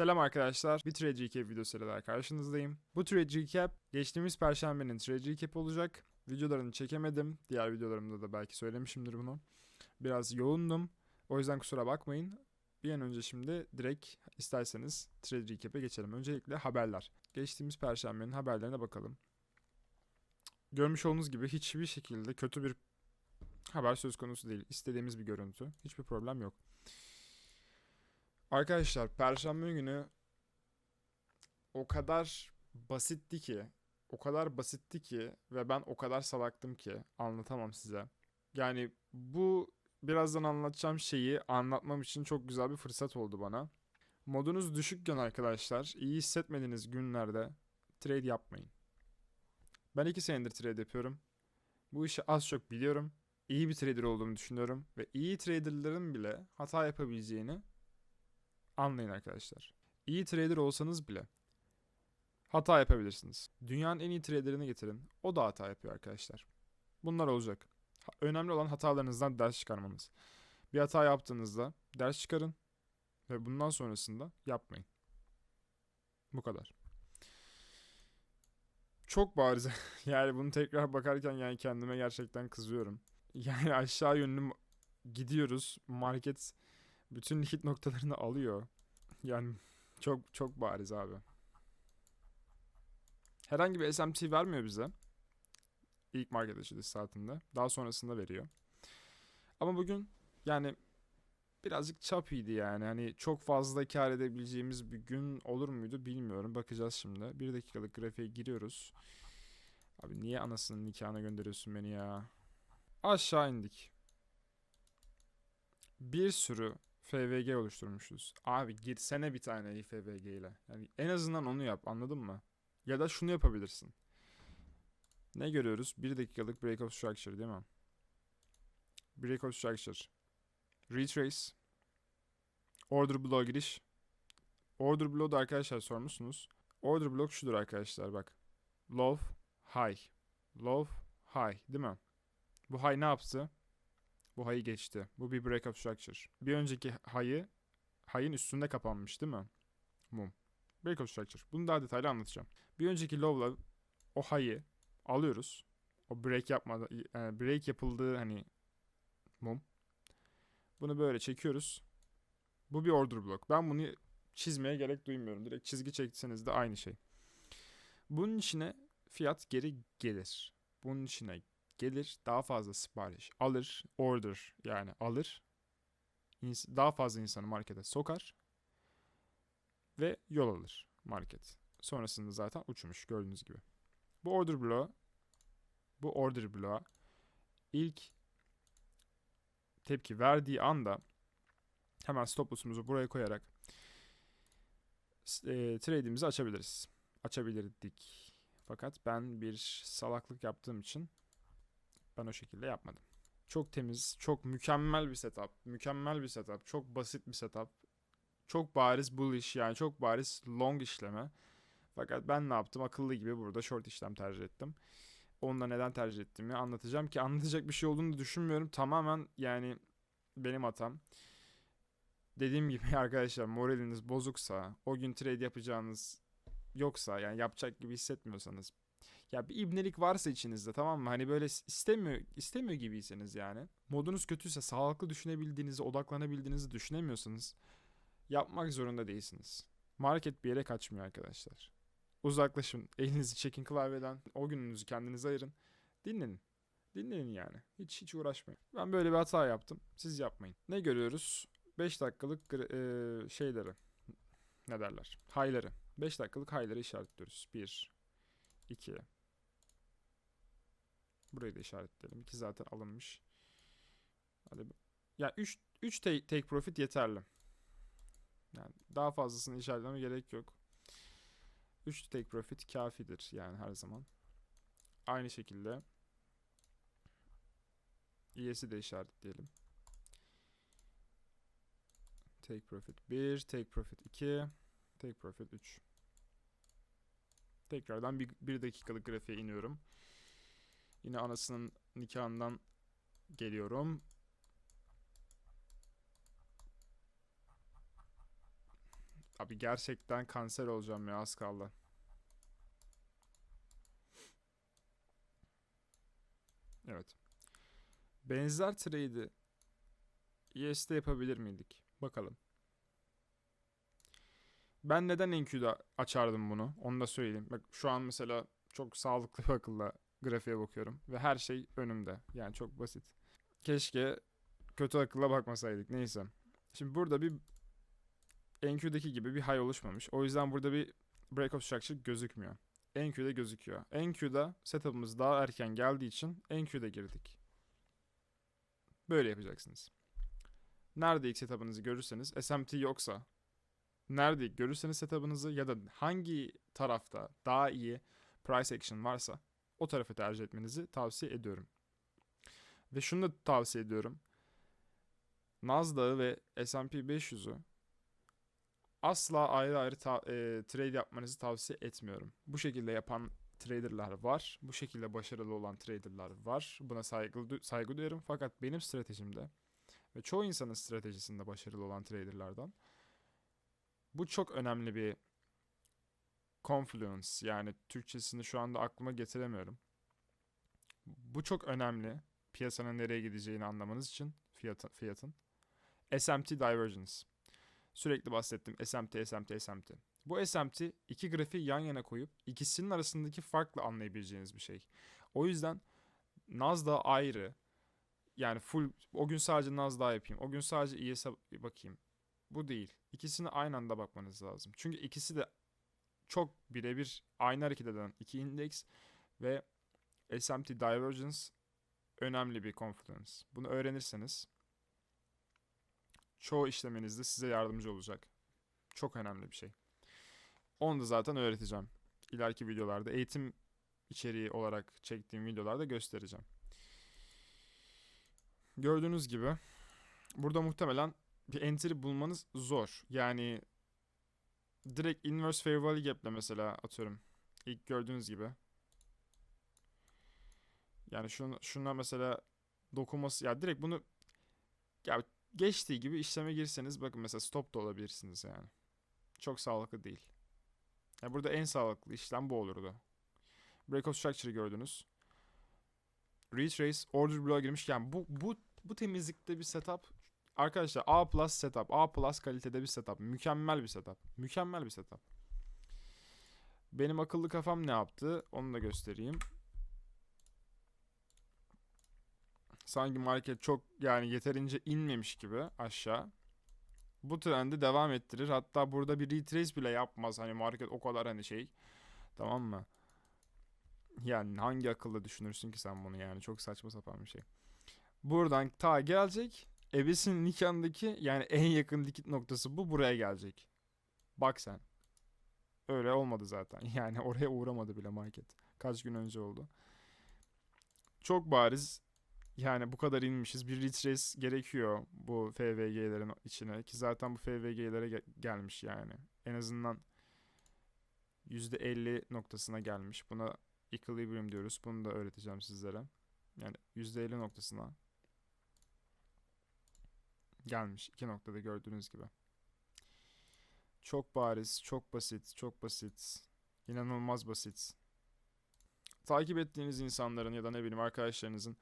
Selam arkadaşlar. Bir Trade Recap videosuyla daha karşınızdayım. Bu Trade Recap geçtiğimiz perşembenin Trade Recap olacak. Videolarını çekemedim. Diğer videolarımda da belki söylemişimdir bunu. Biraz yoğundum. O yüzden kusura bakmayın. Bir an önce şimdi direkt isterseniz Trade Recap'e geçelim. Öncelikle haberler. Geçtiğimiz perşembenin haberlerine bakalım. Görmüş olduğunuz gibi hiçbir şekilde kötü bir haber söz konusu değil. İstediğimiz bir görüntü. Hiçbir problem yok. Arkadaşlar Perşembe günü o kadar basitti ki, o kadar basitti ki ve ben o kadar salaktım ki anlatamam size. Yani bu birazdan anlatacağım şeyi anlatmam için çok güzel bir fırsat oldu bana. Modunuz düşükken arkadaşlar, iyi hissetmediğiniz günlerde trade yapmayın. Ben iki senedir trade yapıyorum. Bu işi az çok biliyorum. İyi bir trader olduğumu düşünüyorum ve iyi traderların bile hata yapabileceğini anlayın arkadaşlar. İyi trader olsanız bile hata yapabilirsiniz. Dünyanın en iyi traderini getirin. O da hata yapıyor arkadaşlar. Bunlar olacak. Önemli olan hatalarınızdan ders çıkarmanız. Bir hata yaptığınızda ders çıkarın ve bundan sonrasında yapmayın. Bu kadar. Çok bariz. yani bunu tekrar bakarken yani kendime gerçekten kızıyorum. Yani aşağı yönlü gidiyoruz. Market bütün likit noktalarını alıyor. Yani çok çok bariz abi. Herhangi bir SMT vermiyor bize. İlk market açılış saatinde. Daha sonrasında veriyor. Ama bugün yani birazcık çapıydı yani. Hani çok fazla kar edebileceğimiz bir gün olur muydu bilmiyorum. Bakacağız şimdi. Bir dakikalık grafiğe giriyoruz. Abi niye anasının nikahına gönderiyorsun beni ya? Aşağı indik. Bir sürü FVG oluşturmuşuz. Abi girsene bir tane FVG ile. Yani en azından onu yap anladın mı? Ya da şunu yapabilirsin. Ne görüyoruz? Bir dakikalık break of structure değil mi? Break of structure. Retrace. Order block giriş. Order block da arkadaşlar sormuşsunuz. Order block şudur arkadaşlar bak. Low, high. Low, high değil mi? Bu high ne yaptı? Bu high'ı geçti. Bu bir break of structure. Bir önceki high'ı high'ın üstünde kapanmış değil mi? Mum. Break of structure. Bunu daha detaylı anlatacağım. Bir önceki low'la o high'ı alıyoruz. O break yapmadı, e, break yapıldığı hani mum. Bunu böyle çekiyoruz. Bu bir order block. Ben bunu çizmeye gerek duymuyorum. Direkt çizgi çekseniz de aynı şey. Bunun içine fiyat geri gelir. Bunun içine gelir, daha fazla sipariş alır, order yani alır. Daha fazla insanı markete sokar ve yol alır market. Sonrasında zaten uçmuş gördüğünüz gibi. Bu order bloğu bu order bloğa ilk tepki verdiği anda hemen stop loss'umuzu buraya koyarak e, trade'imizi açabiliriz. Açabilirdik. Fakat ben bir salaklık yaptığım için ben o şekilde yapmadım. Çok temiz, çok mükemmel bir setup. Mükemmel bir setup. Çok basit bir setup. Çok bariz bullish yani çok bariz long işleme. Fakat ben ne yaptım? Akıllı gibi burada short işlem tercih ettim. Onunla neden tercih ettiğimi anlatacağım ki anlatacak bir şey olduğunu düşünmüyorum. Tamamen yani benim hatam. Dediğim gibi arkadaşlar moraliniz bozuksa, o gün trade yapacağınız yoksa yani yapacak gibi hissetmiyorsanız ya bir ibnelik varsa içinizde tamam mı? Hani böyle istemiyor istemiyor gibiyseniz yani. Modunuz kötüyse sağlıklı düşünebildiğinizi, odaklanabildiğinizi düşünemiyorsanız yapmak zorunda değilsiniz. Market bir yere kaçmıyor arkadaşlar. Uzaklaşın, elinizi çekin klavyeden, o gününüzü kendinize ayırın. Dinlenin. Dinlenin yani. Hiç hiç uğraşmayın. Ben böyle bir hata yaptım. Siz yapmayın. Ne görüyoruz? 5 dakikalık eee, şeyleri. Ne derler? High'ları. 5 dakikalık high'ları işaretliyoruz. 1 2 Burayı da işaretleyelim. 2 zaten alınmış. Hadi. Ya 3 3 take, take profit yeterli. Yani daha fazlasını işaretleme gerek yok. 3 take profit kafidir yani her zaman. Aynı şekilde ES'i de işaretleyelim. Take profit 1, take profit 2, take profit 3. Tekrardan bir, bir dakikalık grafiğe iniyorum. Yine anasının nikahından geliyorum. Abi gerçekten kanser olacağım ya az kaldı. Evet. Benzer trade'i ES'te yapabilir miydik? Bakalım. Ben neden NQ'da açardım bunu? Onu da söyleyeyim. Bak şu an mesela çok sağlıklı bir akılla grafiğe bakıyorum. Ve her şey önümde. Yani çok basit. Keşke kötü akılla bakmasaydık. Neyse. Şimdi burada bir NQ'daki gibi bir high oluşmamış. O yüzden burada bir break of structure gözükmüyor. NQ'da gözüküyor. NQ'da setup'ımız daha erken geldiği için NQ'da girdik. Böyle yapacaksınız. Nerede ilk setup'ınızı görürseniz SMT yoksa nerede ilk görürseniz setup'ınızı ya da hangi tarafta daha iyi price action varsa o tarafı tercih etmenizi tavsiye ediyorum. Ve şunu da tavsiye ediyorum. Nasdaq'ı ve S&P 500'ü asla ayrı ayrı ta- e, trade yapmanızı tavsiye etmiyorum. Bu şekilde yapan traderlar var. Bu şekilde başarılı olan traderlar var. Buna saygı, saygı duyuyorum. Fakat benim stratejimde ve çoğu insanın stratejisinde başarılı olan traderlardan bu çok önemli bir confluence yani Türkçesini şu anda aklıma getiremiyorum. Bu çok önemli piyasanın nereye gideceğini anlamanız için fiyatın, fiyatın. SMT divergence. Sürekli bahsettim SMT, SMT, SMT. Bu SMT iki grafiği yan yana koyup ikisinin arasındaki farkla anlayabileceğiniz bir şey. O yüzden Nasdaq ayrı. Yani full o gün sadece Nasdaq yapayım. O gün sadece ES'e bakayım. Bu değil. İkisini aynı anda bakmanız lazım. Çünkü ikisi de çok birebir aynı hareket eden iki indeks ve SMT divergence önemli bir confluence. Bunu öğrenirseniz çoğu işlemenizde size yardımcı olacak. Çok önemli bir şey. Onu da zaten öğreteceğim. İleriki videolarda eğitim içeriği olarak çektiğim videolarda göstereceğim. Gördüğünüz gibi burada muhtemelen bir entry bulmanız zor. Yani direkt inverse fair value gap'le mesela atıyorum. İlk gördüğünüz gibi. Yani şunu, şuna mesela dokunması ya direkt bunu ya geçtiği gibi işleme girseniz bakın mesela stop da olabilirsiniz yani. Çok sağlıklı değil. Ya burada en sağlıklı işlem bu olurdu. Break of structure'ı gördünüz. Retrace order block'a girmiş. Yani bu bu bu temizlikte bir setup arkadaşlar A plus setup, A plus kalitede bir setup. Mükemmel bir setup. Mükemmel bir setup. Benim akıllı kafam ne yaptı? Onu da göstereyim. Sanki market çok yani yeterince inmemiş gibi aşağı. Bu trendi devam ettirir. Hatta burada bir retrace bile yapmaz. Hani market o kadar hani şey. Tamam mı? Yani hangi akıllı düşünürsün ki sen bunu yani çok saçma sapan bir şey. Buradan ta gelecek. Ebes'in nikahındaki yani en yakın dikit noktası bu buraya gelecek. Bak sen. Öyle olmadı zaten. Yani oraya uğramadı bile market. Kaç gün önce oldu. Çok bariz yani bu kadar inmişiz. Bir retrace gerekiyor bu FVG'lerin içine. Ki zaten bu FVG'lere ge- gelmiş yani. En azından %50 noktasına gelmiş. Buna equilibrium diyoruz. Bunu da öğreteceğim sizlere. Yani %50 noktasına gelmiş. iki noktada gördüğünüz gibi. Çok bariz, çok basit, çok basit. İnanılmaz basit. Takip ettiğiniz insanların ya da ne bileyim arkadaşlarınızın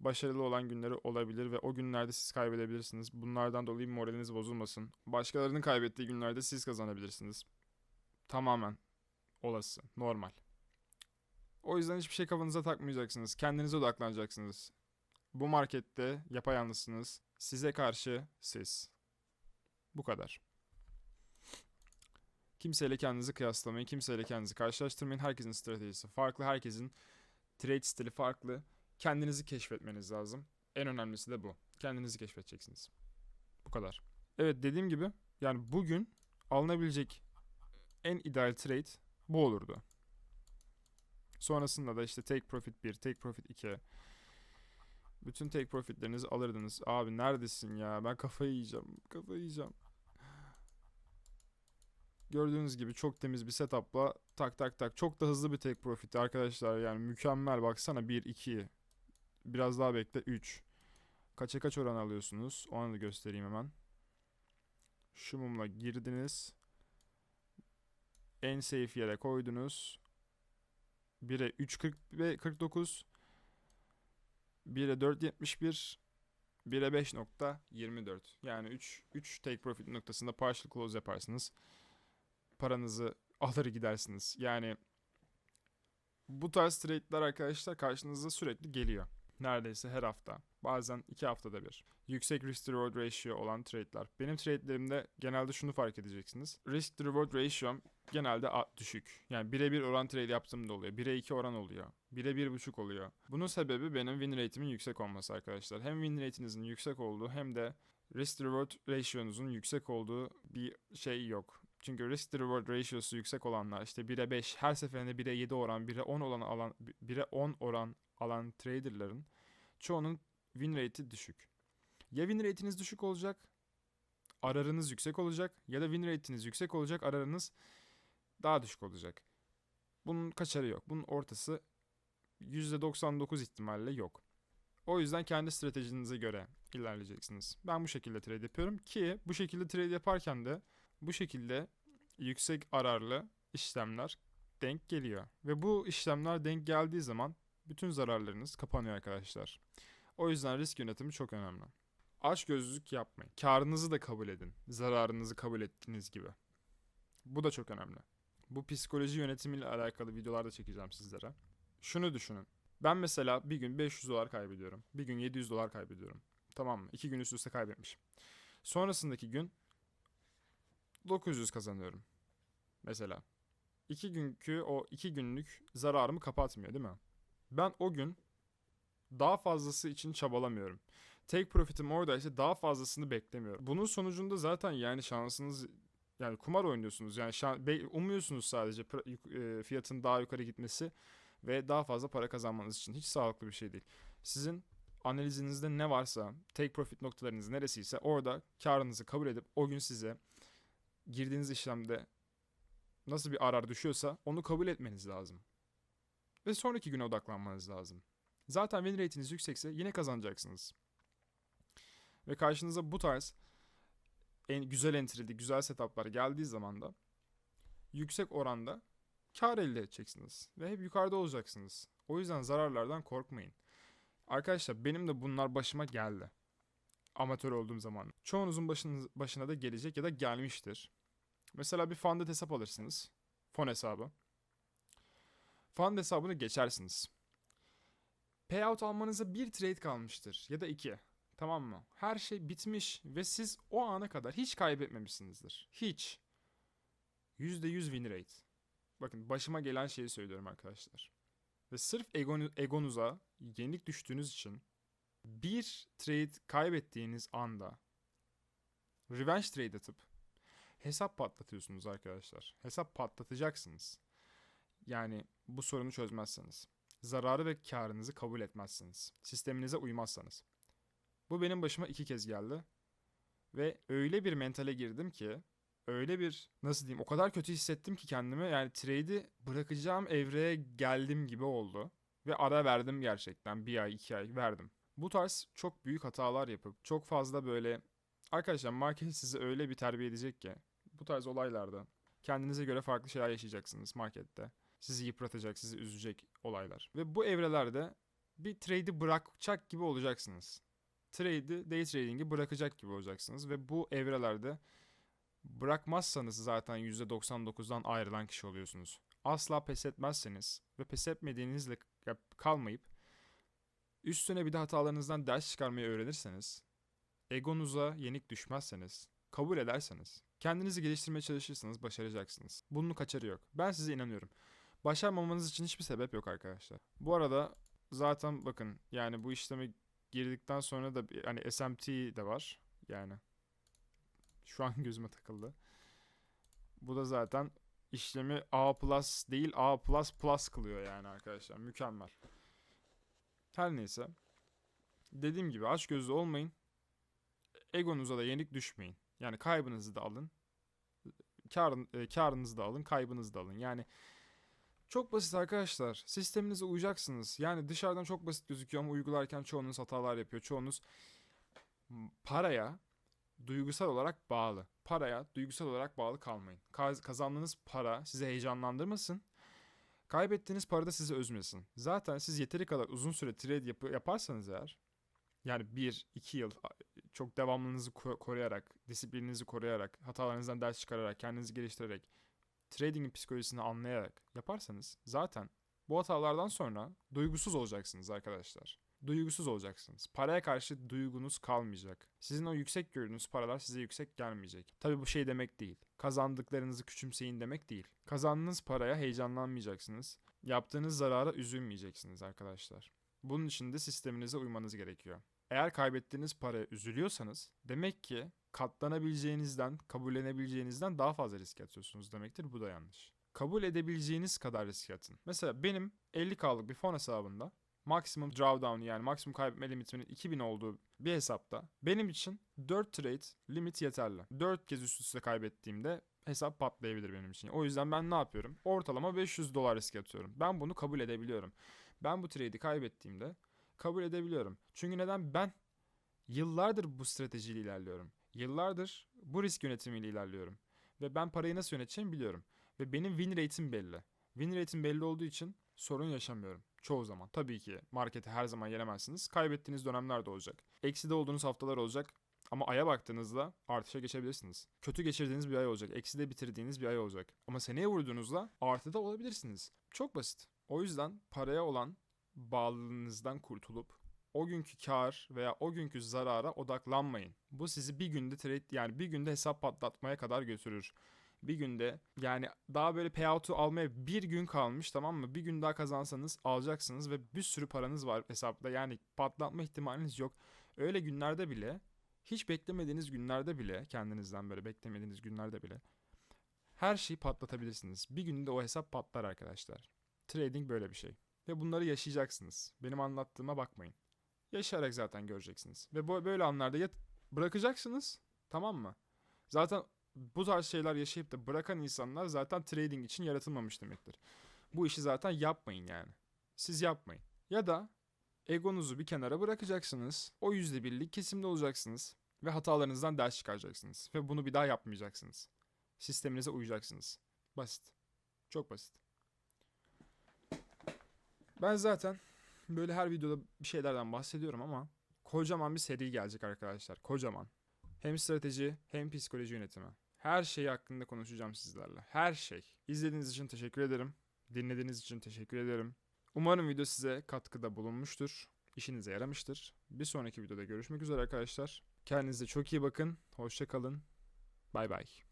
başarılı olan günleri olabilir ve o günlerde siz kaybedebilirsiniz. Bunlardan dolayı moraliniz bozulmasın. Başkalarının kaybettiği günlerde siz kazanabilirsiniz. Tamamen olası, normal. O yüzden hiçbir şey kafanıza takmayacaksınız. Kendinize odaklanacaksınız. Bu markette yapayalnızsınız. Size karşı siz. Bu kadar. Kimseyle kendinizi kıyaslamayın. Kimseyle kendinizi karşılaştırmayın. Herkesin stratejisi farklı. Herkesin trade stili farklı. Kendinizi keşfetmeniz lazım. En önemlisi de bu. Kendinizi keşfedeceksiniz. Bu kadar. Evet dediğim gibi yani bugün alınabilecek en ideal trade bu olurdu. Sonrasında da işte take profit 1, take profit 2. Bütün take profitlerinizi alırdınız. Abi neredesin ya? Ben kafayı yiyeceğim. Kafayı yiyeceğim. Gördüğünüz gibi çok temiz bir setup'la tak tak tak. Çok da hızlı bir take profit arkadaşlar. Yani mükemmel baksana 1 2. Biraz daha bekle 3. Kaça kaç oran alıyorsunuz? Onu da göstereyim hemen. Şu mumla girdiniz. en safe yere koydunuz. 1'e 3.40 ve 49. 1'e 4.71. 1'e 5.24. Yani 3 3 take profit noktasında partial close yaparsınız. Paranızı alır gidersiniz. Yani bu tarz trade'ler arkadaşlar karşınıza sürekli geliyor. Neredeyse her hafta. Bazen iki haftada bir. Yüksek risk to reward ratio olan trade'ler. Benim trade'lerimde genelde şunu fark edeceksiniz. Risk to reward ratio'm genelde düşük. Yani birebir oran trade yaptığım da oluyor. 1'e 2 oran oluyor. 1'e 1.5 oluyor. Bunun sebebi benim win rate'imin yüksek olması arkadaşlar. Hem win rate'inizin yüksek olduğu hem de risk reward ratio'nuzun yüksek olduğu bir şey yok. Çünkü risk reward ratio'su yüksek olanlar işte 1'e 5 her seferinde 1'e 7 oran 1'e 10 olan alan 1'e 10 oran alan traderların çoğunun win rate'i düşük. Ya win rate'iniz düşük olacak, ararınız yüksek olacak ya da win rate'iniz yüksek olacak, ararınız daha düşük olacak. Bunun kaçarı yok. Bunun ortası %99 ihtimalle yok. O yüzden kendi stratejinize göre ilerleyeceksiniz. Ben bu şekilde trade yapıyorum ki bu şekilde trade yaparken de bu şekilde yüksek ararlı işlemler denk geliyor. Ve bu işlemler denk geldiği zaman bütün zararlarınız kapanıyor arkadaşlar. O yüzden risk yönetimi çok önemli. Aç gözlülük yapmayın. Karınızı da kabul edin. Zararınızı kabul ettiğiniz gibi. Bu da çok önemli. Bu psikoloji yönetimiyle alakalı videolar da çekeceğim sizlere. Şunu düşünün. Ben mesela bir gün 500 dolar kaybediyorum. Bir gün 700 dolar kaybediyorum. Tamam mı? İki gün üst üste kaybetmişim. Sonrasındaki gün 900 kazanıyorum. Mesela. İki günkü o iki günlük zararımı kapatmıyor değil mi? Ben o gün daha fazlası için çabalamıyorum. Take profit'im oradaysa daha fazlasını beklemiyorum. Bunun sonucunda zaten yani şansınız yani kumar oynuyorsunuz. Yani şan, umuyorsunuz sadece e, fiyatın daha yukarı gitmesi ve daha fazla para kazanmanız için. Hiç sağlıklı bir şey değil. Sizin analizinizde ne varsa, take profit noktalarınız neresiyse orada karınızı kabul edip o gün size girdiğiniz işlemde nasıl bir arar düşüyorsa onu kabul etmeniz lazım. Ve sonraki güne odaklanmanız lazım. Zaten win rate'iniz yüksekse yine kazanacaksınız. Ve karşınıza bu tarz en güzel entry'li, güzel setup'lar geldiği zaman da yüksek oranda kar elde edeceksiniz. Ve hep yukarıda olacaksınız. O yüzden zararlardan korkmayın. Arkadaşlar benim de bunlar başıma geldi. Amatör olduğum zaman. Çoğunuzun başınız, başına da gelecek ya da gelmiştir. Mesela bir funded hesap alırsınız. Fon hesabı. Fund hesabını geçersiniz. Payout almanıza bir trade kalmıştır ya da iki. Tamam mı? Her şey bitmiş ve siz o ana kadar hiç kaybetmemişsinizdir. Hiç. %100 win rate. Bakın başıma gelen şeyi söylüyorum arkadaşlar. Ve sırf egonu- egonuza yenik düştüğünüz için bir trade kaybettiğiniz anda revenge trade atıp hesap patlatıyorsunuz arkadaşlar. Hesap patlatacaksınız. Yani bu sorunu çözmezseniz. Zararı ve karınızı kabul etmezseniz. Sisteminize uymazsanız. Bu benim başıma iki kez geldi. Ve öyle bir mentale girdim ki öyle bir nasıl diyeyim o kadar kötü hissettim ki kendimi yani trade'i bırakacağım evreye geldim gibi oldu. Ve ara verdim gerçekten bir ay iki ay verdim. Bu tarz çok büyük hatalar yapıp çok fazla böyle arkadaşlar market sizi öyle bir terbiye edecek ki bu tarz olaylarda kendinize göre farklı şeyler yaşayacaksınız markette. Sizi yıpratacak, sizi üzecek olaylar. Ve bu evrelerde bir trade'i bırakacak gibi olacaksınız. Trade'i, day trading'i bırakacak gibi olacaksınız. Ve bu evrelerde bırakmazsanız zaten %99'dan ayrılan kişi oluyorsunuz. Asla pes etmezseniz ve pes etmediğinizle kalmayıp üstüne bir de hatalarınızdan ders çıkarmayı öğrenirseniz, egonuza yenik düşmezseniz, kabul ederseniz, kendinizi geliştirmeye çalışırsanız başaracaksınız. Bunun kaçarı yok. Ben size inanıyorum. Başarmamanız için hiçbir sebep yok arkadaşlar. Bu arada zaten bakın yani bu işleme girdikten sonra da hani SMT de var. Yani şu an gözüme takıldı. Bu da zaten işlemi A plus değil A plus plus kılıyor yani arkadaşlar. Mükemmel. Her neyse. Dediğim gibi aç gözlü olmayın. Egonuza da yenik düşmeyin. Yani kaybınızı da alın. Karın, e, karınızı da alın, kaybınızı da alın. Yani çok basit arkadaşlar. Sisteminize uyacaksınız. Yani dışarıdan çok basit gözüküyor ama uygularken çoğunuz hatalar yapıyor. Çoğunuz paraya duygusal olarak bağlı. Paraya duygusal olarak bağlı kalmayın. Kaz- kazandığınız para sizi heyecanlandırmasın. Kaybettiğiniz para da sizi üzmesin. Zaten siz yeteri kadar uzun süre trade yapı- yaparsanız eğer yani 1-2 yıl çok devamlılığınızı ko- koruyarak, disiplininizi koruyarak, hatalarınızdan ders çıkararak, kendinizi geliştirerek, tradingin psikolojisini anlayarak yaparsanız zaten bu hatalardan sonra duygusuz olacaksınız arkadaşlar. Duygusuz olacaksınız. Paraya karşı duygunuz kalmayacak. Sizin o yüksek gördüğünüz paralar size yüksek gelmeyecek. Tabi bu şey demek değil. Kazandıklarınızı küçümseyin demek değil. Kazandığınız paraya heyecanlanmayacaksınız. Yaptığınız zarara üzülmeyeceksiniz arkadaşlar. Bunun için de sisteminize uymanız gerekiyor. Eğer kaybettiğiniz paraya üzülüyorsanız demek ki katlanabileceğinizden, kabullenebileceğinizden daha fazla risk atıyorsunuz demektir. Bu da yanlış. Kabul edebileceğiniz kadar risk atın. Mesela benim 50K'lık bir fon hesabında maksimum drawdown yani maksimum kaybetme limitinin 2000 olduğu bir hesapta benim için 4 trade limit yeterli. 4 kez üst üste kaybettiğimde hesap patlayabilir benim için. O yüzden ben ne yapıyorum? Ortalama 500 dolar risk atıyorum. Ben bunu kabul edebiliyorum. Ben bu trade'i kaybettiğimde kabul edebiliyorum. Çünkü neden? Ben yıllardır bu stratejiyle ilerliyorum. Yıllardır bu risk yönetimiyle ilerliyorum. Ve ben parayı nasıl yöneteceğimi biliyorum. Ve benim win rate'im belli. Win rate'im belli olduğu için sorun yaşamıyorum. Çoğu zaman. Tabii ki marketi her zaman yenemezsiniz. Kaybettiğiniz dönemler de olacak. Ekside olduğunuz haftalar olacak. Ama aya baktığınızda artışa geçebilirsiniz. Kötü geçirdiğiniz bir ay olacak. Ekside bitirdiğiniz bir ay olacak. Ama seneye vurduğunuzda artıda olabilirsiniz. Çok basit. O yüzden paraya olan bağlılığınızdan kurtulup o günkü kar veya o günkü zarara odaklanmayın. Bu sizi bir günde trade yani bir günde hesap patlatmaya kadar götürür. Bir günde yani daha böyle payout'u almaya bir gün kalmış tamam mı? Bir gün daha kazansanız alacaksınız ve bir sürü paranız var hesapta. Yani patlatma ihtimaliniz yok. Öyle günlerde bile hiç beklemediğiniz günlerde bile kendinizden böyle beklemediğiniz günlerde bile her şeyi patlatabilirsiniz. Bir günde o hesap patlar arkadaşlar. Trading böyle bir şey. Ve bunları yaşayacaksınız. Benim anlattığıma bakmayın. Yaşayarak zaten göreceksiniz. Ve böyle anlarda ya bırakacaksınız tamam mı? Zaten bu tarz şeyler yaşayıp da bırakan insanlar zaten trading için yaratılmamış demektir. Bu işi zaten yapmayın yani. Siz yapmayın. Ya da egonuzu bir kenara bırakacaksınız. O yüzde birlik kesimde olacaksınız. Ve hatalarınızdan ders çıkaracaksınız. Ve bunu bir daha yapmayacaksınız. Sisteminize uyacaksınız. Basit. Çok basit. Ben zaten böyle her videoda bir şeylerden bahsediyorum ama kocaman bir seri gelecek arkadaşlar. Kocaman. Hem strateji hem psikoloji yönetimi. Her şey hakkında konuşacağım sizlerle. Her şey. İzlediğiniz için teşekkür ederim. Dinlediğiniz için teşekkür ederim. Umarım video size katkıda bulunmuştur. İşinize yaramıştır. Bir sonraki videoda görüşmek üzere arkadaşlar. Kendinize çok iyi bakın. Hoşça kalın. Bay bay.